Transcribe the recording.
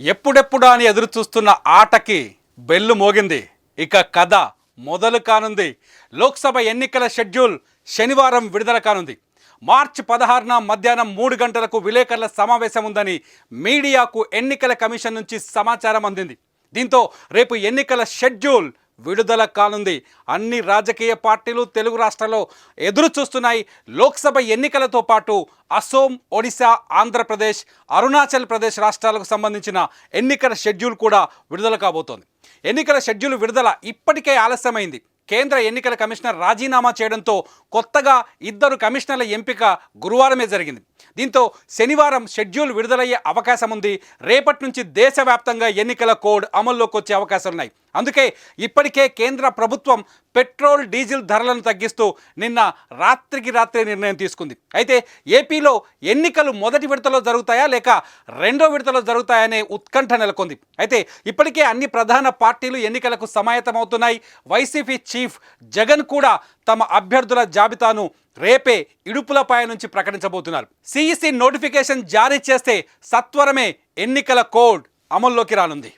ఎప్పుడెప్పుడు అని ఎదురు చూస్తున్న ఆటకి బెల్లు మోగింది. ఇక కథ మొదలు కానుంది. లోక్సభ ఎన్నికల షెడ్యూల్ శనివారం విడుదల కానుంది. మార్చి పదహారున మధ్యాహ్నం మూడు గంటలకు విలేకరుల సమావేశం ఉందని మీడియాకు ఎన్నికల కమిషన్ నుంచి సమాచారం అందింది. దీంతో రేపు ఎన్నికల షెడ్యూల్ విడుదల కానుంది. అన్ని రాజకీయ పార్టీలు తెలుగు రాష్ట్రాల్లో ఎదురు చూస్తున్నాయి లోక్సభ ఎన్నికలతో పాటు అసోం ఒడిశా ఆంధ్రప్రదేశ్ అరుణాచల్ ప్రదేశ్ రాష్ట్రాలకు సంబంధించిన ఎన్నికల షెడ్యూల్ కూడా విడుదల కాబోతోంది. ఎన్నికల షెడ్యూల్ విడుదల ఇప్పటికే ఆలస్యమైంది. కేంద్ర ఎన్నికల కమిషనర్ రాజీనామా చేయడంతో కొత్తగా ఇద్దరు కమిషనర్ల ఎంపిక గురువారమే జరిగింది. దీంతో శనివారం షెడ్యూల్ విడుదలయ్యే అవకాశం ఉంది రేపటి నుంచి దేశవ్యాప్తంగా ఎన్నికల కోడ్ అమల్లోకి వచ్చే అవకాశాలున్నాయి. అందుకే ఇప్పటికే కేంద్ర ప్రభుత్వం పెట్రోల్ డీజిల్ ధరలను తగ్గిస్తూ నిన్న రాత్రికి రాత్రి నిర్ణయం తీసుకుంది. అయితే ఏపీలో ఎన్నికలు మొదటి విడతలో జరుగుతాయా లేక రెండో విడతలో జరుగుతాయనే ఉత్కంఠ నెలకొంది. అయితే ఇప్పటికే అన్ని ప్రధాన పార్టీలు ఎన్నికలకు సమాయత్తమవుతున్నాయి. వైసీపీ చీఫ్ జగన్ కూడా తమ అభ్యర్థుల జాబితాను రేపే ఇడుపులపాయ నుంచి ప్రకటించబోతున్నారు. సిఈసి నోటిఫికేషన్ జారీ చేస్తే సత్వరమే ఎన్నికల కోడ్ అమల్లోకి రానుంది.